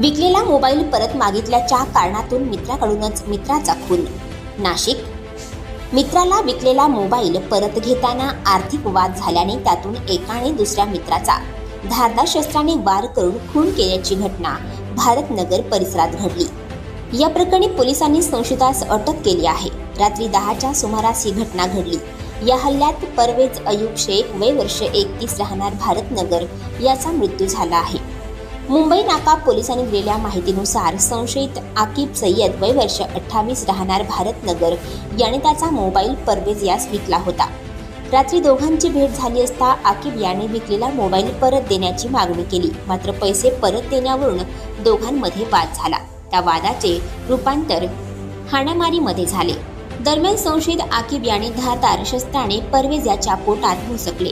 विकलेला mobile परत मागितल्याच्या कारणातून मित्राकडूनच मित्राचा खून. नाशिक. मित्राला विकलेला मोबाईल परत घेताना आर्थिक वाद झाल्याने त्यातून एकाने दुसऱ्या मित्राचा धारदार शस्त्राने वार करून खून केल्याची घटना भारतनगर परिसरात घडली. या प्रकरणी पोलिसांनी संशयितास अटक केली आहे. रात्री दहाच्या सुमारास ही घटना घडली. या हल्ल्यात परवेज अयूब शेख वय वर्ष एकतीस राहणार भारतनगर याचा मृत्यू झाला आहे. मुंबई नाका पोलिसांनी दिलेल्या माहितीनुसार संशयित आकिब सय्यद वय वर्ष अठ्ठावीस राहणार भारतनगर. याने त्याचा मोबाईल परवेज यास विकला होता. रात्री दोघांची भेट झाली असता आकिब याने विकलेला मोबाईल परत देण्याची मागणी केली. मात्र पैसे परत देण्यावरून दोघांमध्ये वाद झाला. त्या वादाचे रूपांतर हाणामारीमध्ये झाले. दरम्यान संशयित आकिब याने धारदार शस्त्राने परवेज याच्या पोटात घुसकले.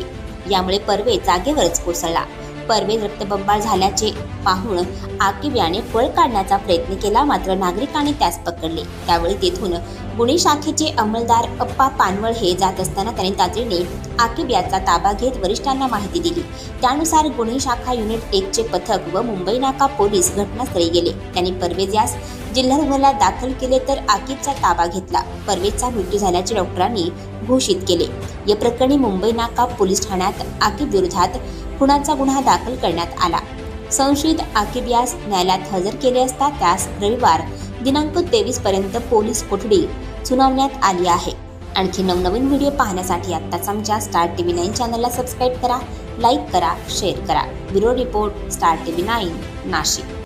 यामुळे परवेज जागेवरच कोसळला. परवेज रक्तबंबाळ झाल्याचे पाहून आकिब याने पळ काढण्याचा प्रयत्न केला मात्र नागरिकांनी त्यास पकडले. त्यावेळी तेथून गुन्हे शाखेचे अंमलदार अप्पा पानवळ हे जात असताना त्यांनी तातडीने आकिब याचा ताबा घेत वरिष्ठांना माहिती दिली. त्यानुसार गुन्हे शाखा युनिट एकचे पथक व मुंबई नाका पोलीस घटनास्थळी गेले. त्यांनी परवेज यास जिल्हा रुग्णालयात दाखल केले तर आकिबचा ताबा घेतला. परवेजचा मृत्यू झाल्याचे डॉक्टरांनी घोषित केले. या प्रकरणी मुंबई नाका पोलीस ठाण्यात आकिब विरोधात खुनाचा गुन्हा दाखल करण्यात आला. संशयित आकिब यास न्यायालयात हजर केले असता त्यास रविवार दिनांक तेवीस पर्यंत पोलीस कोठडी सुनावण्यात आली आहे. आणखी नवनवीन व्हिडिओ पाहण्यासाठी आत्ताच आमच्या स्टार टीव्ही नाईन चॅनलला सबस्क्राईब करा लाईक करा शेअर करा. Bureau report star TV nine Nashik.